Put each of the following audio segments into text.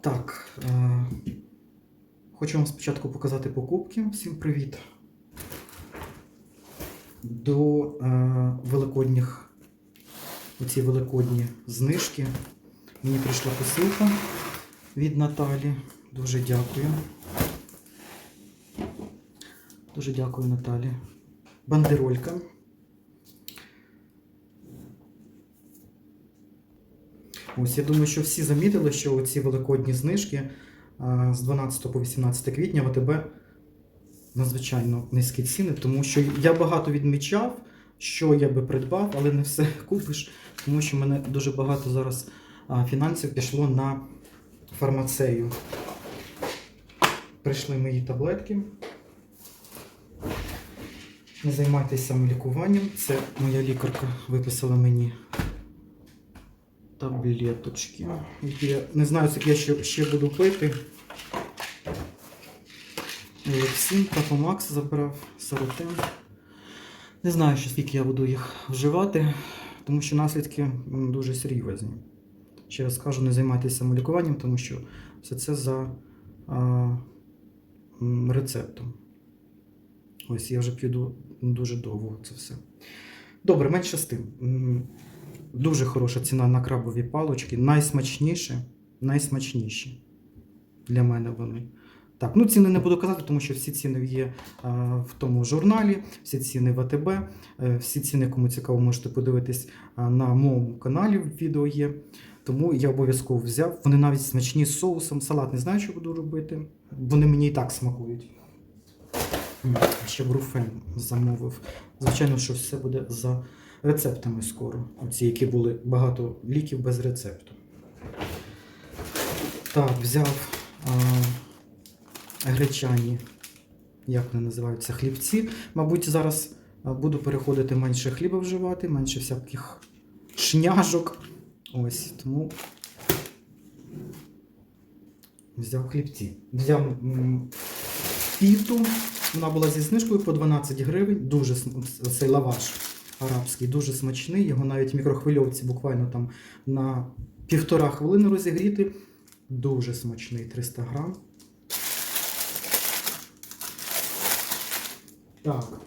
Так. Е, хочу вам спочатку показати покупки. Всім привіт. До е, великодніх, оці великодні знижки. Мені прийшла посилка від Наталі. Дуже дякую. Дуже дякую, Наталі. Бандеролька. Ось я думаю, що всі замітили, що ці великодні знижки з 12 по 18 квітня в АТБ надзвичайно низькі ціни, тому що я багато відмічав, що я би придбав, але не все купиш, тому що мене дуже багато зараз фінансів пішло на фармацею. Прийшли мої таблетки. Не займайтеся самолікуванням. Це моя лікарка виписала мені таблеточки. Я не знаю, скільки я ще, ще буду пити. Лексін, Кафомакс забрав, Саротен. Не знаю, ще скільки я буду їх вживати, тому що наслідки дуже серйозні. Ще раз кажу, не займайтеся самолікуванням, тому що все це за а, рецептом. Ось я вже п'ю дуже довго це все. Добре, менше з тим. Дуже хороша ціна на крабові палочки. Найсмачніші, найсмачніші для мене вони. Так, ну ціни не буду казати, тому що всі ціни є а, в тому журналі, всі ціни в АТБ, е, всі ціни, кому цікаво, можете подивитись а, на моєму каналі. Відео є. Тому я обов'язково взяв. Вони навіть смачні з соусом. Салат не знаю, що буду робити. Вони мені і так смакують. Ще бруфен замовив. Звичайно, що все буде за рецептами скоро. Оці, які були багато ліків без рецепту. Так, взяв а, гречані, як вони називаються, хлібці. Мабуть, зараз буду переходити менше хліба вживати, менше всяких шняжок. Ось, тому взяв хлібці. Взяв піту. Вона була зі знижкою по 12 гривень. Дуже цей лаваш арабський, дуже смачний. Його навіть в мікрохвильовці буквально там на півтора хвилини розігріти. Дуже смачний 300 грам. Так.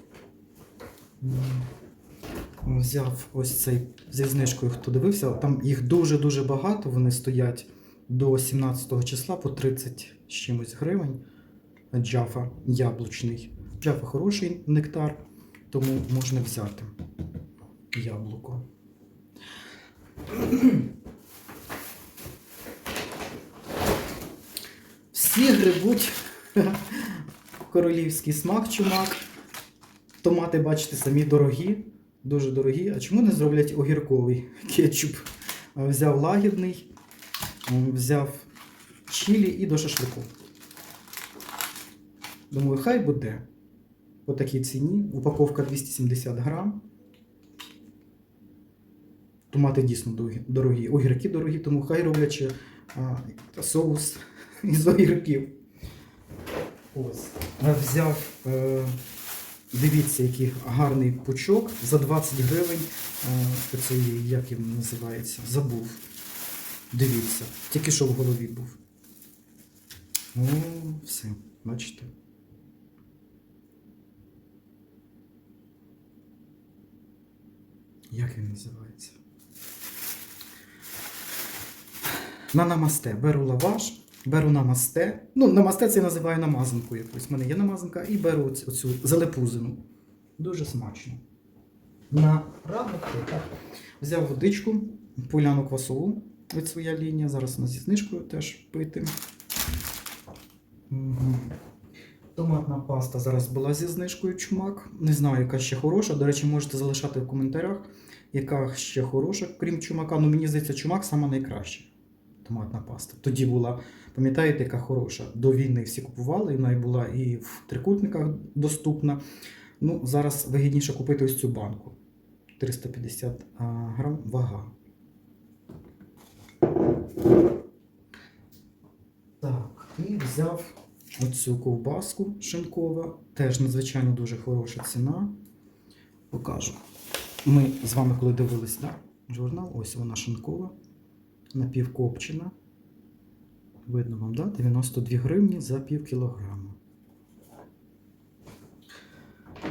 Взяв ось цей зі знижкою, хто дивився. Там їх дуже-дуже багато. Вони стоять до 17 числа по 30 з чимось гривень. Джафа яблучний. Джафа хороший нектар, тому можна взяти яблуко. Всі грибуть королівський смак чумак. Томати, бачите, самі дорогі, дуже дорогі. А чому не зроблять огірковий кетчуп? Взяв лагідний, взяв чилі і до шашлику. Думаю, хай буде. По такій ціні. Упаковка 270 грам. Томати дійсно дорогі-. Огірки дорогі, тому хай роблять а, соус із огірків. Ось. Взяв, е, дивіться, який гарний пучок за 20 гривень. Е, оцей, як він називається? Забув. Дивіться. Тільки що в голові був. О, все, бачите. Як він називається? На намасте. Беру лаваш, беру намасте. Ну, намасте це я називаю намазанку якусь. У мене є намазанка і беру оцю, залепузину. Дуже смачно. На ранок. Взяв водичку, поляну квасову від своя лінія. Зараз нас зі знижкою теж пити. Мгм. Томатна паста зараз була зі знижкою чумак. Не знаю, яка ще хороша. До речі, можете залишати в коментарях, яка ще хороша, крім чумака. Ну, мені здається, чумак сама найкраща. Томатна паста. Тоді була, пам'ятаєте, яка хороша. До війни всі купували, і вона була і в трикутниках доступна. Ну, зараз вигідніше купити ось цю банку. 350 грам вага. Так, і взяв оцю ковбаску шинкова. Теж надзвичайно дуже хороша ціна. Покажу. Ми з вами, коли дивились да, журнал, ось вона шинкова, напівкопчена. Видно вам, да? 92 гривні за пів кілограма.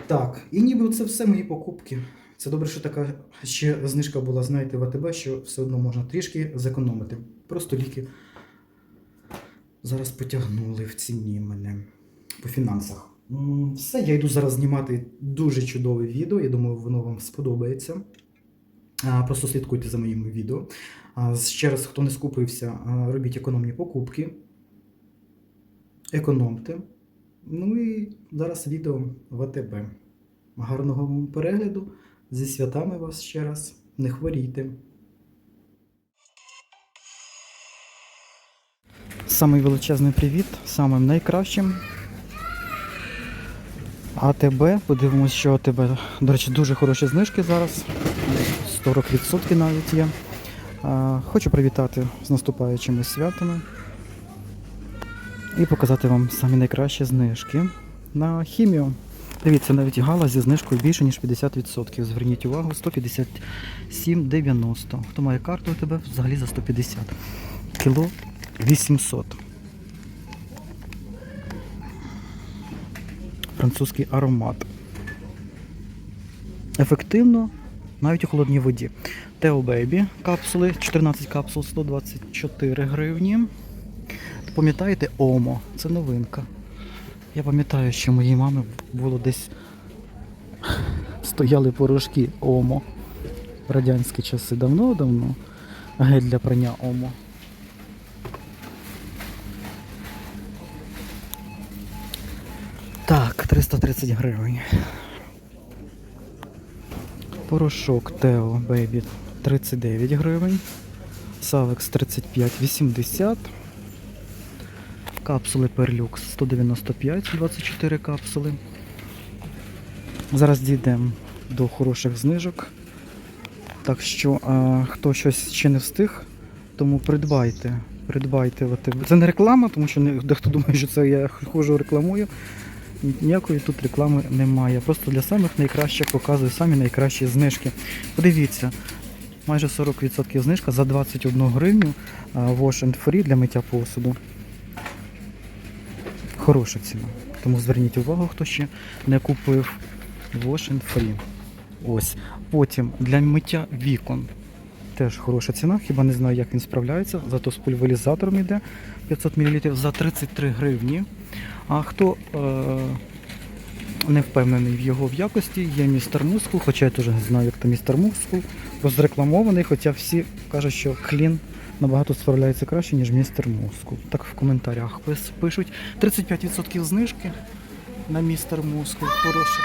Так, і ніби це все мої покупки. Це добре, що така ще знижка була, знаєте, в АТБ, що все одно можна трішки зекономити. Просто ліки зараз потягнули в ціні мене по фінансах. Все, я йду зараз знімати дуже чудове відео. Я думаю, воно вам сподобається. Просто слідкуйте за моїми відео. Ще раз, хто не скупився, робіть економні покупки. Економте. Ну і зараз відео в АТБ. Гарного вам перегляду. Зі святами вас ще раз. Не хворійте. Самий величезний привіт, самим найкращим. АТБ, подивимось, що АТБ. До речі, дуже хороші знижки зараз. 40% навіть є. Хочу привітати з наступаючими святами і показати вам самі найкращі знижки на хімію. Дивіться, навіть гала зі знижкою більше, ніж 50%. Зверніть увагу, 157,90. Хто має карту у тебе взагалі за 150. Кіло 800. Французький аромат. Ефективно навіть у холодній воді. Тео Бейбі капсули, 14 капсул 124 гривні. Пам'ятаєте Омо? Це новинка. Я пам'ятаю, що моїй мами було десь стояли порошки Омо. Радянські часи давно-давно. Гель для прання Омо. 330 гривень. Порошок Тео Бейбі 39 гривень. Савекс 35,80. Капсули Перлюкс 195, 24 капсули. Зараз дійдемо до хороших знижок. Так що, а, хто щось ще не встиг, тому придбайте. Придбайте. Це не реклама, тому що дехто думає, що це я хожу рекламую. Ніякої тут реклами немає. Просто для самих найкращих показую самі найкращі знижки. Подивіться, майже 40% знижка за 21 гривню Wash and Free для миття посуду. Хороша ціна. Тому зверніть увагу, хто ще не купив Wash and Free. Ось. Потім для миття вікон. Теж хороша ціна, хіба не знаю, як він справляється. Зато з пульверізатором йде 500 мл за 33 гривні. А хто е- не впевнений в його в якості, є містер Мускул, хоча я теж не знаю, як там містер Мускул, розрекламований, хоча всі кажуть, що клін набагато справляється краще, ніж містер Мускул. Так в коментарях пишуть. 35% знижки на містер Мускул. Хороша,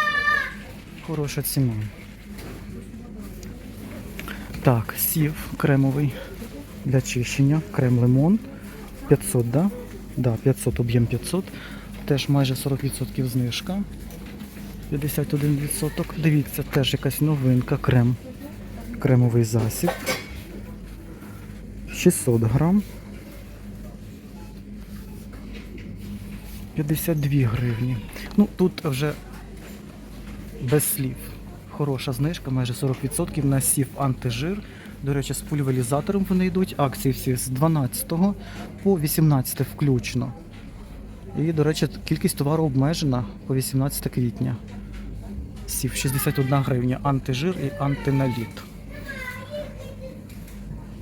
хороша ціна. Так, сів кремовий для чищення, крем лимон. 500, да? Да, 500, об'єм 500. Теж майже 40% знижка. 51%. Дивіться, теж якась новинка, крем. Кремовий засіб. 600 грам. 52 гривні. Ну, тут вже без слів. Хороша знижка, майже 40% на сів антижир. До речі, з пульверізатором вони йдуть. Акції всі з 12 по 18 включно. І, до речі, кількість товару обмежена по 18 квітня. Сів 61 гривня антижир і антиналіт.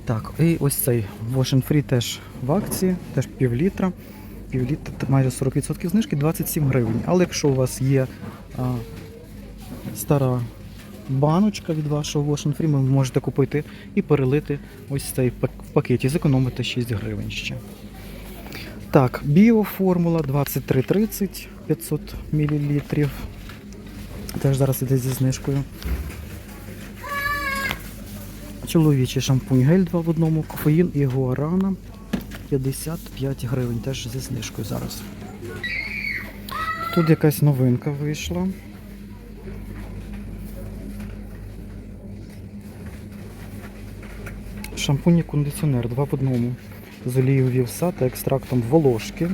Так, і ось цей Wash Free теж в акції, теж пів літра. Пів літра, майже 40% знижки, 27 гривень. Але якщо у вас є а, стара баночка від вашого Wash and Free, ви можете купити і перелити ось цей пакеті, зекономити 6 гривень ще. Так, біоформула 2330 500 мл. Теж зараз іде зі знижкою. Чоловічий шампунь гель 2 в одному, кофеїн і гуарана 55 гривень, теж зі знижкою зараз. Тут якась новинка вийшла. Шампунь і кондиціонер 2 в одному. З олією вівса та екстрактом волошки.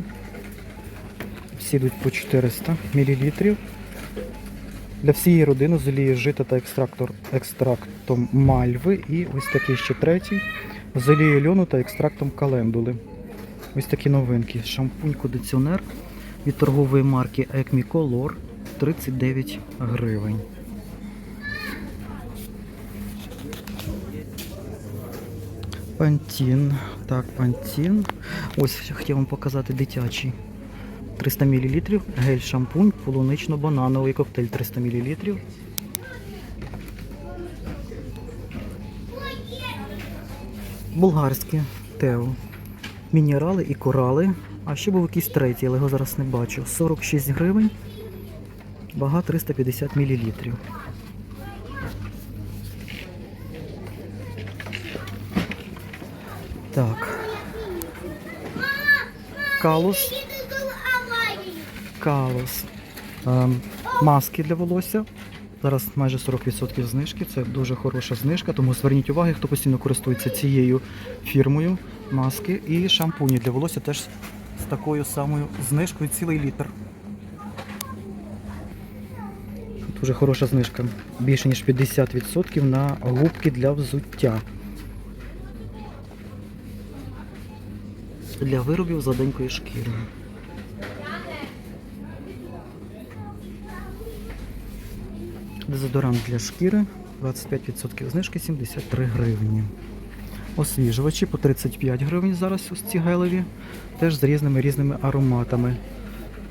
Всі йдуть по 400 мл. Для всієї родини з олією жита та екстрактор, екстрактом мальви. І ось такий ще третій з олією льону та екстрактом календули. Ось такі новинки. Шампунь-кондиціонер від торгової марки Acme Color 39 гривень. Пантін. Так, пантін. Ось хотів вам показати дитячий. 300 мл. Гель шампунь, полунично-банановий коктейль 300 мл. Болгарське тео. Мінерали і корали. А ще був якийсь третій, але його зараз не бачу. 46 гривень. Вага 350 мл. Так. Калус. Калус. Ем, маски для волосся. Зараз майже 40% знижки. Це дуже хороша знижка, тому зверніть увагу, хто постійно користується цією фірмою. Маски і шампуні для волосся теж з такою самою знижкою цілий літр. Дуже хороша знижка. Більше ніж 50% на губки для взуття. Для виробів з гладенької шкіри. Дезодорант для шкіри 25% знижки 73 гривні. Освіжувачі по 35 гривень зараз ось ці гелеві, теж з різними різними ароматами.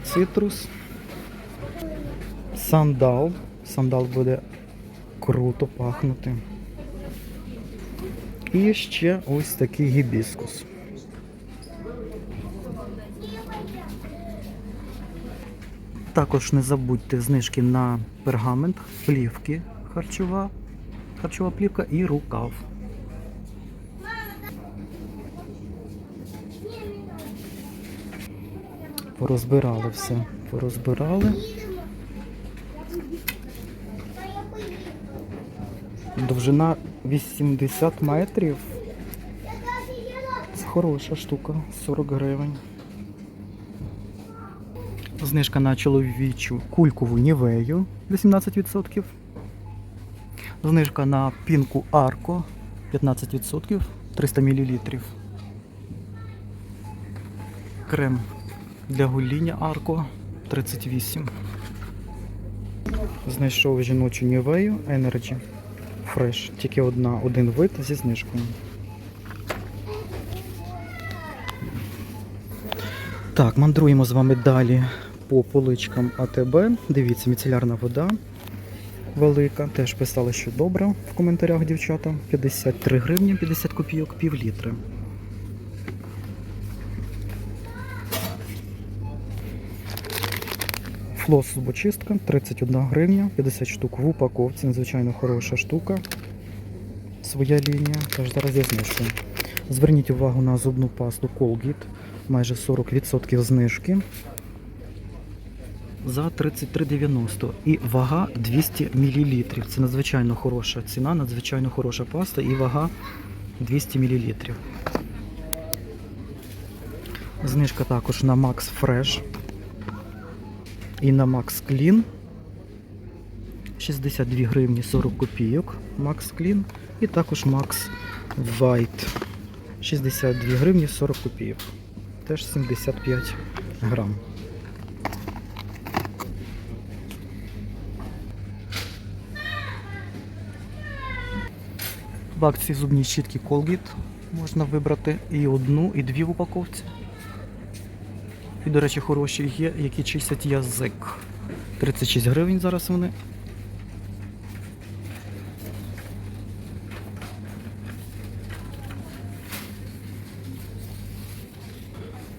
Цитрус, сандал. Сандал буде круто пахнути. І ще ось такий гібіскус. Також не забудьте знижки на пергамент, плівки харчова, харчова плівка і рукав. Порозбирали все. Порозбирали. Довжина 80 метрів. Це хороша штука, 40 гривень. Знижка на чоловічу кулькову нівею 18%. Знижка на пінку Арко 15%, 300 мл. Крем для гоління Арко 38. Знайшов жіночу нівею Energy Fresh. Тільки одна, один вид зі знижкою. Так, мандруємо з вами далі по поличкам АТБ. Дивіться, міцелярна вода велика. Теж писали, що добре в коментарях, дівчата. 53 гривні, 50 копійок, пів літри. Флос зубочистка 31 гривня, 50 штук в упаковці. Надзвичайно хороша штука. Своя лінія. Теж зараз я знижую. Зверніть увагу на зубну пасту Colgate. Майже 40% знижки. За 33,90 і вага 200 мл. Це надзвичайно хороша ціна, надзвичайно хороша паста і вага 200 мл. Знижка також на Max Fresh і на Max Clean. 62 гривні 40 копійок Max Clean і також Max White. 62 гривні 40 копійок. Теж 75 грам. В акції зубні щітки Colgate можна вибрати і одну, і дві в упаковці. І, до речі, хороші є, які чистять язик. 36 гривень зараз вони.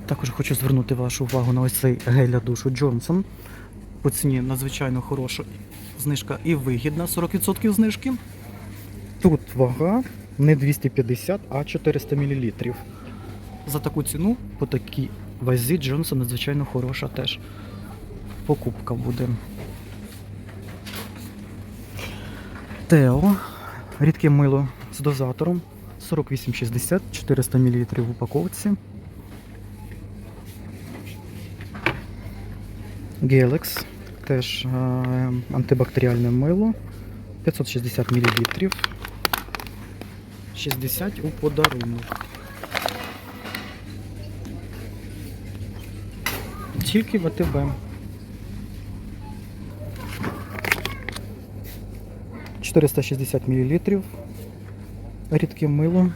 Також хочу звернути вашу увагу на ось цей гель для душу Johnson. По ціні надзвичайно хороша знижка і вигідна 40% знижки. Тут вага не 250, а 400 мл. За таку ціну, по такій вазі Джонсон надзвичайно хороша теж покупка буде. Тео. Рідке мило з дозатором 48,60, 400 мл в упаковці. Gelex, теж е, антибактеріальне мило 560 мл. 60 у подарунок. Тільки в АТБ. 460 мл. Рідке мило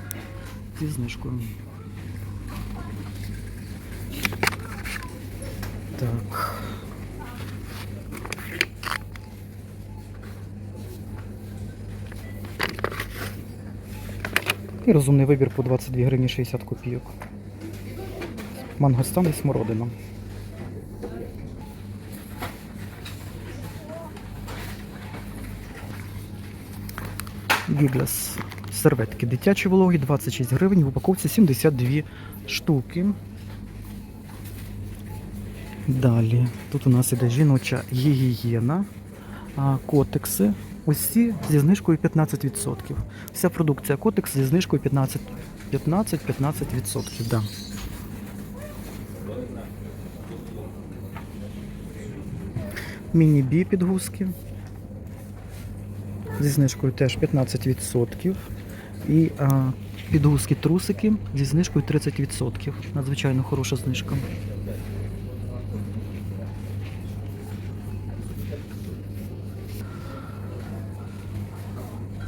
зі знижкою. Так. І розумний вибір по 22 гривні 60 копійок. Мангостан і смородина. Гіглес. Серветки дитячі вологі 26 гривень, в упаковці 72 штуки. Далі, тут у нас іде жіноча гігієна, а, Усі зі знижкою 15%. Вся продукція котекс зі знижкою 15 15-15%. Да. Міні-бі підгузки. Зі знижкою теж 15%. І а, підгузки трусики зі знижкою 30%. Надзвичайно хороша знижка.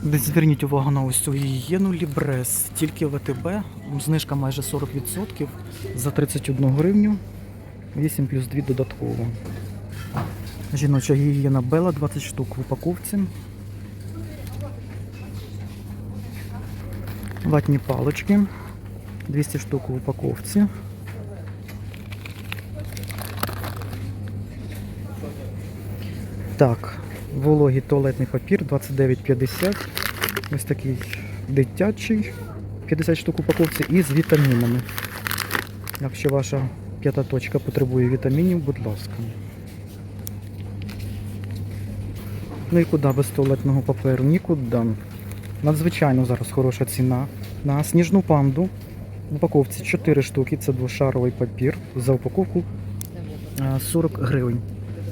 Зверніть увагу на ось цю гігієну Лібрес. Тільки в АТБ. Знижка майже 40% за 31 гривню. 8 плюс 2 додатково. Жіноча гігієна Бела 20 штук в упаковці. Ватні палочки 200 штук в упаковці. Так, вологий туалетний папір 29,50. Ось такий дитячий 50 штук упаковці і з вітамінами. Якщо ваша п'ята точка потребує вітамінів, будь ласка. Ну і куди без туалетного паперу? Нікуди. Надзвичайно зараз хороша ціна. На сніжну панду в упаковці 4 штуки, це двошаровий папір. За упаковку 40 гривень.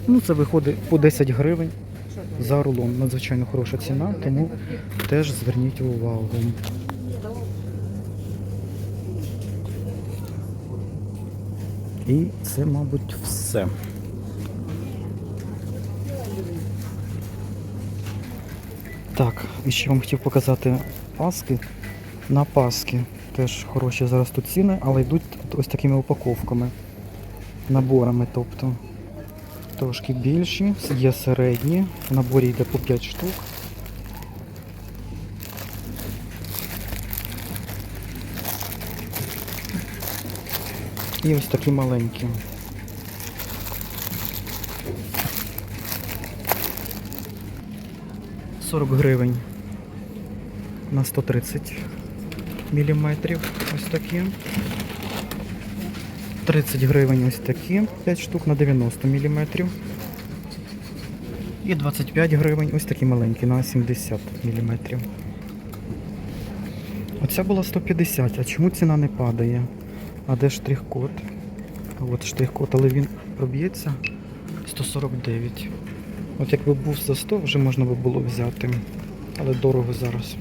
Ну, це виходить по 10 гривень за рулон. Надзвичайно хороша ціна, тому теж зверніть увагу. І це, мабуть, все. Так, і ще вам хотів показати паски. На паски теж хороші зараз тут ціни, але йдуть ось такими упаковками, наборами, тобто трошки більші, є середні, в наборі йде по 5 штук. І ось такі маленькі. Сорок гривень на 130 міліметрів. Ось такі. 30 гривень ось такі, 5 штук на 90 мм. І 25 гривень ось такі маленькі на 70 мм. Оця була 150, а чому ціна не падає? А де штрих-код? От штрих-код, але він проб'ється 149. От якби був за 100, вже можна би було взяти. Але дорого зараз.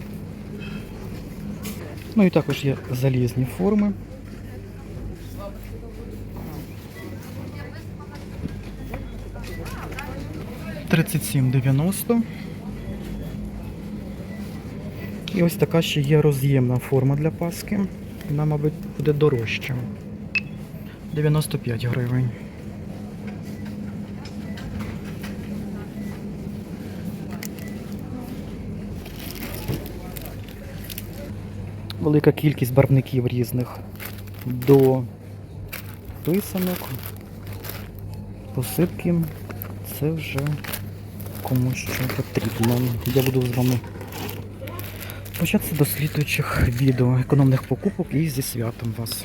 Ну і також є залізні форми. Тридцять сім дев'яносто. І ось така ще є роз'ємна форма для паски. Вона, мабуть, буде дорожча. 95 гривень. Велика кількість барвників різних до писанок, посипки. Це вже комусь що потрібно. Я буду з вами початися до слідуючих відео економних покупок і зі святом вас.